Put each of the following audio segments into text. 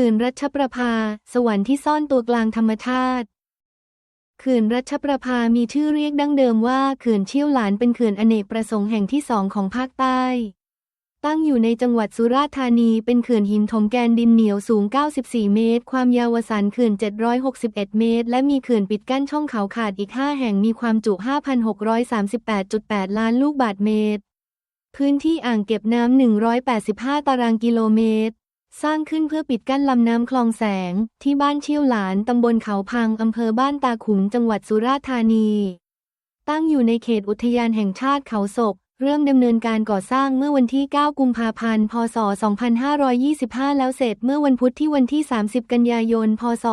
ขื่นรัชประภา สวรรค์ที่ซ่อนตัวกลางธรรมชาติเขื่อนรัชประภามีชื่อเรียกดั้งเดิมว่าเขื่อนเชี่ยวหลานเป็นเขื่อนอเนกประสงค์แห่งที่สองของภาคใต้ ตั้งอยู่ในจังหวัดสุราษฎร์ธานีเป็นเขื่อนหินถมแกนดินเหนียวสูง 94 เมตร ความยาวสันเขื่อน 761 เมตร และมีเขื่อนปิดกั้นช่องเขาขาดอีก 5 แห่งมีความจุ 5,638.8 ล้านลูกบาศก์เมตร พื้นที่อ่างเก็บน้ำ 185 ตารางกิโลเมตร สร้างขึ้นเพื่อปิดกั้นลำน้ำคลองแสง ที่บ้านเชี่ยวหลาน ตำบลเขาพัง อำเภอบ้านตาขุนจังหวัดสุราษฎร์ธานี ตั้งอยู่ในเขตอุทยานแห่งชาติเขาศก เริ่มดำเนินการก่อสร้างเมื่อวันที่ 9 กุมภาพันธ์ พศ 2525 แล้วเสร็จเมื่อวันพุธที่วันที่ 30 กันยายน พศ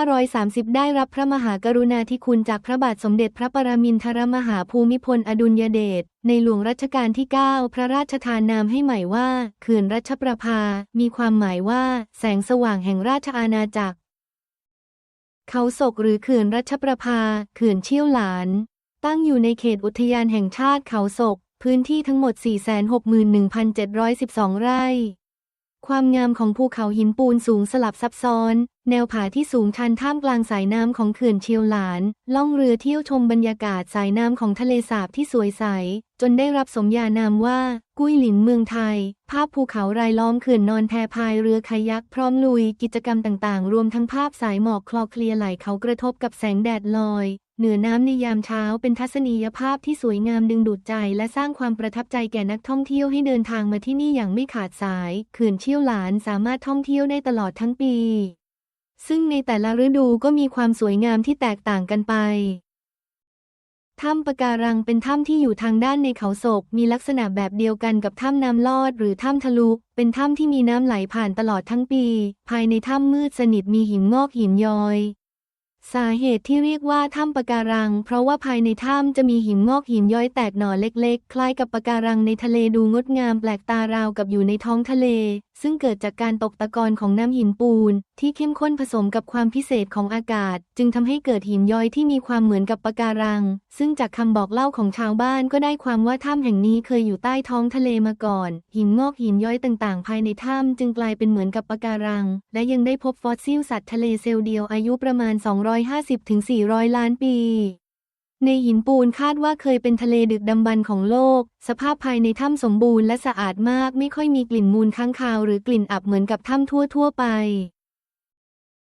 2530 ได้รับพระมหากรุณาธิคุณจากพระบาทสมเด็จพระปรมินทรมหาภูมิพลอดุลยเดช ในหลวงรัชกาลที่ 9 พระราชทานนามให้ใหม่ว่าเขื่อนรัชประภา มีความหมายว่า แสงสว่างแห่งราชอาณาจักร เขาศกหรือเขื่อนรัชประภา เขื่อนเชี่ยวหลาน ตั้งอยู่ในเขตอุทยานแห่งชาติเขาศก พื้นที่ทั้งหมด 461,712 ไร่ ความงามของภูเขาหินปูนสูงสลับซับซ้อน แนวผาที่สูงชันท่ามกลางสายน้ำของเขื่อนเชียวหลาน ล่องเรือเที่ยวชมบรรยากาศสายน้ำของทะเลสาบที่สวยใส จนได้รับสมญานามว่า กุ้ยหลินเมืองไทย ภาพภูเขารายล้อมเขื่อนนอนแพพายเรือคายักพร้อมลุยกิจกรรมต่างๆ รวมทั้งภาพสายหมอกคลอเคลียไหลเขากระทบกับแสงแดดลอย เหนือน้ำในยามเช้าเป็นทัศนียภาพที่สวยงามดึงดูดใจและสร้างความประทับใจแก่นักท่องเที่ยวให้เดินทางมาที่นี่อย่างไม่ขาดสายเขื่อนเชี่ยวหลานสามารถท่องเที่ยวได้ตลอดทั้งปี ซึ่งในแต่ละฤดูก็มีความสวยงามที่แตกต่างกันไป ถ้ำปะการังเป็นถ้ำที่อยู่ทางด้านในเขาศก มีลักษณะแบบเดียวกันกับถ้ำน้ำลอดหรือถ้ำทะลุ เป็นถ้ำที่มีน้ำไหลผ่านตลอดทั้งปี ภายในถ้ำมืดสนิทมีหินงอกหินย้อย สาเหตุที่เรียกว่าถ้ำปะการัง เพราะว่าภายในถ้ำจะมีหินงอกหินย้อยแตกหน่อเล็กๆ คล้ายกับปะการังในทะเลดูงดงามแปลกตาราวกับอยู่ในท้องทะเลซึ่งเกิดจากการตกตะกอนของน้ำหินปูน ที่เข้มข้นผสมกับความพิเศษของอากาศ จึงทำให้เกิดหินย้อยที่มีความเหมือนกับปะการัง ซึ่งจากคำบอกเล่าของชาวบ้านก็ได้ความว่าถ้ำแห่งนี้เคยอยู่ใต้ท้องทะเลมาก่อน หินงอกหินย้อยต่างๆ ภายในถ้ำจึงกลายเป็นเหมือนกับปะการัง และยังได้พบฟอสซิลสัตว์ทะเลเซลล์เดียวอายุประมาณ 250-400 ล้านปี ในหินปูนคาดว่าเคยเป็นทะเลดึกดำบรรพ์ของโลก สภาพภายในถ้ำสมบูรณ์และสะอาดมาก ไม่ค่อยมีกลิ่นมูลค้างคาวหรือกลิ่นอับเหมือนกับถ้ำทั่วๆไป